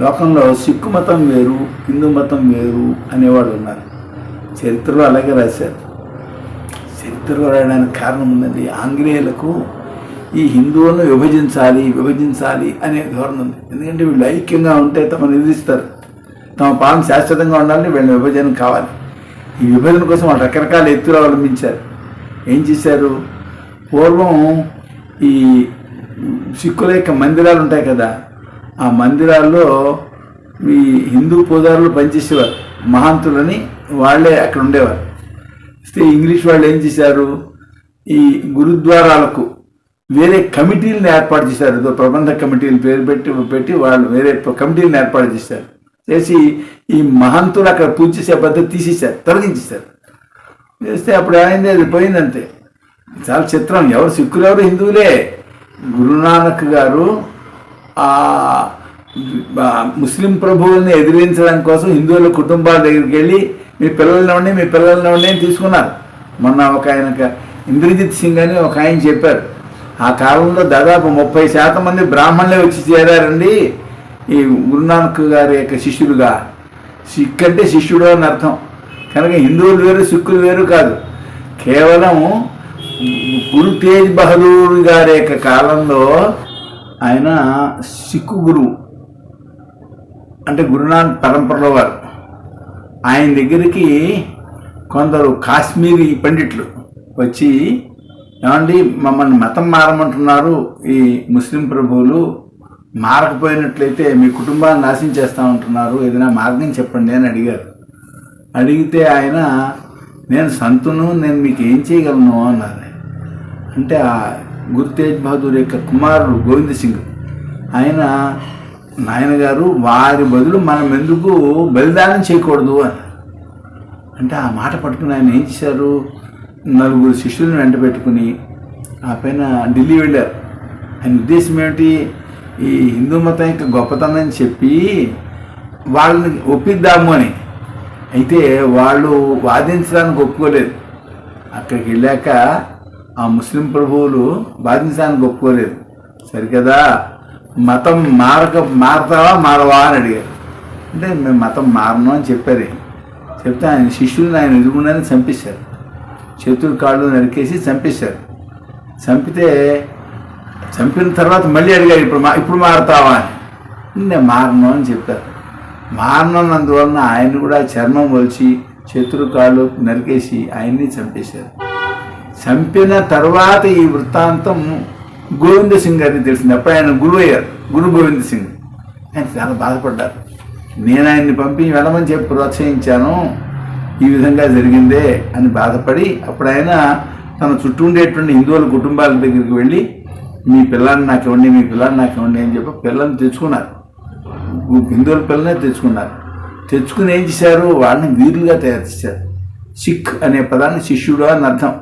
లోకంలో సిక్కు మతం వేరు హిందూ మతం వేరు అనేవాడు ఉన్నారు. చరిత్రలో అలాగే రాశారు. చరిత్రలో రాయడానికి కారణం ఉన్నది ఆంగ్లేయులకు ఈ హిందువులను విభజించాలి విభజించాలి అనే ధోరణి ఉంది. ఎందుకంటే వీళ్ళు ఐక్యంగా ఉంటే తమను ఎదిరిస్తారు. తమ పాలన శాశ్వతంగా ఉండాలని వీళ్ళని విభజన కావాలి. ఈ విభజన కోసం వాళ్ళు రకరకాల ఎత్తులు అవలంబించారు. ఏం చేశారు? పూర్వం ఈ సిక్కుల యొక్క మందిరాలు ఉంటాయి కదా ఆ మందిరాల్లో ఈ హిందూ పూజారులు పనిచేసేవారు మహాంతులని వాళ్ళే అక్కడ ఉండేవారు. అయితే ఇంగ్లీష్ వాళ్ళు ఏం చేశారు? ఈ గురుద్వారాలకు వేరే కమిటీలను ఏర్పాటు చేశారు. ఏదో ప్రబంధ కమిటీలు పేరు పెట్టి పెట్టి వాళ్ళు వేరే కమిటీలను ఏర్పాటు చేశారు. చేసి ఈ మహంతులు అక్కడ పూజ చేసే పద్ధతి తీసేశారు తొలగించేశారు. చేస్తే అప్పుడు ఏమైంది? అది పోయిందంతే. చాలా చిత్రం. ఎవరు సిక్కులు ఎవరు? హిందువులే. గురునానక్ గారు ఆ ముస్లిం ప్రభువుల్ని ఎదిరించడం కోసం హిందువుల కుటుంబాల దగ్గరికి వెళ్ళి మీ పిల్లల్ని ఉండి మీ పిల్లల్ని ఉండి అని తీసుకున్నారు. మొన్న ఒక ఆయన ఇంద్రజిత్ సింగ్ అని ఒక ఆయన చెప్పారు. ఆ కాలంలో దాదాపు ముప్పై శాతం మంది బ్రాహ్మణులే వచ్చి చేరారండి. ఈ గురునానక్ గారి యొక్క శిష్యులుగా. సిక్ అంటే శిష్యుడు అని అర్థం. కనుక హిందువులు వేరు సిక్కులు వేరు కాదు. కేవలం గురు తేజ్ బహదూర్ గారి యొక్క కాలంలో ఆయన సిక్కు గురువు. అంటే గురునాథ్ పరంపరలో వారు. ఆయన దగ్గరికి కొందరు కాశ్మీరీ పండిట్లు వచ్చి ఏమండి మమ్మల్ని మతం మారమంటున్నారు. ఈ ముస్లిం ప్రభువులు మారకపోయినట్లయితే మీ కుటుంబాన్ని నాశనం చేస్తూ ఉంటున్నారు ఏదైనా మార్గం చెప్పండి అని అడిగారు. అడిగితే ఆయన నేను సంతును నేను మీకు ఏం చేయగలను అన్నారు. అంటే ఆ గురు తేజ్ బహదూర్ యొక్క కుమారుడు గోవింద్ సింగ్. ఆయన నాయనగారు వారి బదులు మనం ఎందుకు బలిదానం చేయకూడదు అని అంటే ఆ మాట పట్టుకుని ఆయన ఏం చేశారు? నలుగురు శిష్యులను వెంట పెట్టుకుని ఆ పైన ఢిల్లీ వెళ్ళారు. ఆయన ఉద్దేశం ఏమిటి? ఈ హిందూ మతం యొక్క గొప్పతనం చెప్పి వాళ్ళని ఒప్పిద్దాము అని. అయితే వాళ్ళు వాదించడానికి ఒప్పుకోలేదు. అక్కడికి వెళ్ళాక ఆ ముస్లిం ప్రభువులు బాధించడానికి ఒప్పుకోలేదు. సరికదా? మతం మారక మారతావా మారవా అని అడిగారు. అంటే మేము మతం మారను అని చెప్పారు. చెప్తే ఆయన శిష్యులను ఆయన ఎదుగుండానే చంపేశారు. చేతులు కాళ్ళు నరికేసి చంపేశారు. చంపితే చంపిన తర్వాత మళ్ళీ అడిగారు ఇప్పుడు మా ఇప్పుడు మారతావా? అని. నేను మారను అని చెప్పారు. మారనందువలన ఆయన కూడా చర్మం వలిచి చేతులు కాళ్ళు నరికేసి ఆయన్ని చంపేశారు. చంపిన తర్వాత ఈ వృత్తాంతం గోవింద సింగ్ గారికి తెలిసింది. అప్పుడు ఆయన గురువు అయ్యారు గురు గోవింద సింగ్. ఆయన చాలా బాధపడ్డారు. నేను ఆయన్ని పంపి వెళ్ళమని చెప్పి ప్రోత్సహించాను. ఈ విధంగా జరిగిందే అని బాధపడి అప్పుడు ఆయన తన చుట్టూ ఉండేటువంటి హిందువుల కుటుంబాల దగ్గరికి వెళ్ళి మీ పిల్లాన్ని నాకు ఇవ్వండి మీ పిల్లాన్ని నాకు ఇవ్వండి అని చెప్పి పిల్లల్ని తెచ్చుకున్నారు. హిందువుల పిల్లనే తెచ్చుకున్నారు. తెచ్చుకుని ఏం చేశారు? వాళ్ళని వీరులుగా తయారు చేశారు. సిక్ అనే పదాన్ని శిష్యుడు అని అర్థం.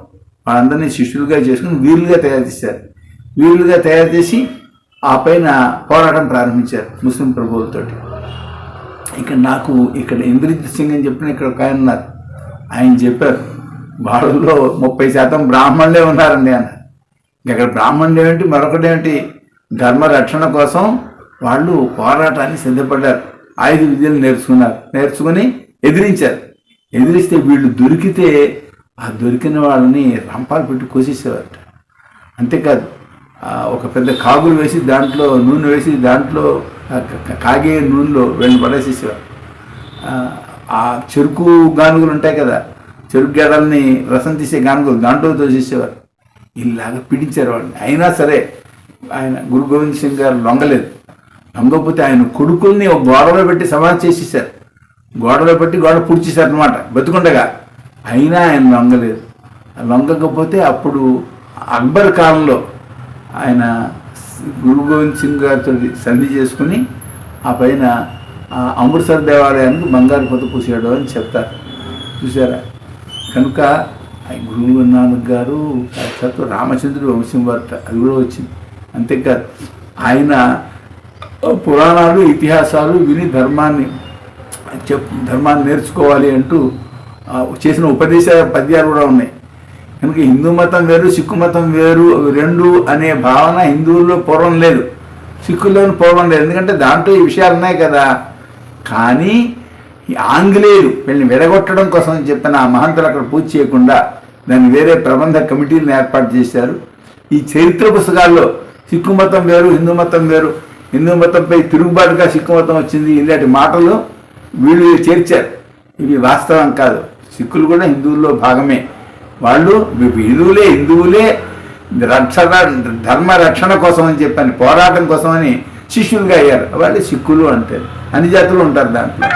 వాళ్ళందరినీ శిష్యులుగా చేసుకుని వీరులుగా తయారు చేశారు. వీరులుగా తయారు చేసి ఆ పైన పోరాటం ప్రారంభించారు ముస్లిం ప్రభువులతో ఇక్కడ నాకు ఇక్కడ ఇంద్రజిత్ సింగ్ అని చెప్పిన ఇక్కడ ఒక ఆయన ఉన్నారు. ఆయన చెప్పారు వాళ్ళలో ముప్పై శాతం బ్రాహ్మణులే ఉన్నారండి అన్నారు. ఇక్కడ బ్రాహ్మణులు ఏమిటి మరొకటి ధర్మ రక్షణ కోసం వాళ్ళు పోరాటాన్ని సిద్ధపడ్డారు. ఆయుధ విద్యలు నేర్చుకున్నారు నేర్చుకుని ఎదిరించారు. ఎదిరిస్తే వీళ్ళు దొరికితే ఆ దొరికిన వాళ్ళని రంపాలు పెట్టి కోసేసేవారట. అంతేకాదు ఒక పెద్ద కాగులు వేసి దాంట్లో నూనె వేసి దాంట్లో కాగే నూనెలో వెళ్ళి పడేసేసేవారు. ఆ, చెరుకు గానుగులు ఉంటాయి కదా చెరుకు గడల్ని రసం తీసే గానుగులు దాంట్లో తోసేసేవారు. ఇలాగా పీడించారు వాళ్ళని. అయినా సరే ఆయన గురు గోవింద్ సింగ్ గారు లొంగలేదు. లొంగపోతే ఆయన కొడుకుల్ని ఒక గోడలో పెట్టి సమాధి చేసేసారు. గోడలో పెట్టి గోడ పూడ్చేశారు అనమాట బతుకుండగా అయినా ఆయన లొంగలేదు. లొంగకపోతే అప్పుడు అక్బర్ కాలంలో ఆయన గురు గోవింద్ సింగ్ గారితో సంధి చేసుకుని ఆ పైన అమృత్సర్ దేవాలయానికి బంగారు పొత పూసాడు అని చెప్తారు. చూసారా కనుక గురువు నానక్ గారు సాక్షాత్తు రామచంద్రుడు వంశం వారట అది కూడా వచ్చింది. అంతేకాదు ఆయన పురాణాలు ఇతిహాసాలు విని ధర్మాన్ని చెప్ ధర్మాన్ని నేర్చుకోవాలి అంటూ చేసిన ఉపదేశ పద్యాలు కూడా ఉన్నాయి. కనుక హిందూ మతం వేరు సిక్కు మతం వేరు రెండు అనే భావన హిందువుల్లో పూర్వం లేదు. సిక్కుల్లోని పూర్వం లేదు. ఎందుకంటే దాంట్లో ఈ విషయాలు ఉన్నాయి కదా. కానీ ఈ ఆంగ్లేయులు వీళ్ళని విడగొట్టడం కోసం చెప్పిన ఆ మహంతులు అక్కడ పూజ చేయకుండా దాన్ని వేరే ప్రబంధ కమిటీలను ఏర్పాటు చేశారు. ఈ చరిత్ర పుస్తకాల్లో సిక్కు మతం వేరు హిందూ మతం వేరు హిందూ మతంపై తిరుగుబాటుగా సిక్కు మతం వచ్చింది ఇలాంటి మాటలు వీళ్ళు చేర్చారు. ఇవి వాస్తవం కాదు. సిక్కులు కూడా హిందువుల్లో భాగమే. వాళ్ళు హిందువులే హిందువులే రక్షణ ధర్మ రక్షణ కోసం అని చెప్పని పోరాటం కోసం అని శిష్యులుగా అయ్యారు. వాళ్ళు సిక్కులు అంటారు. అన్ని జాతులు ఉంటారు దాంట్లో.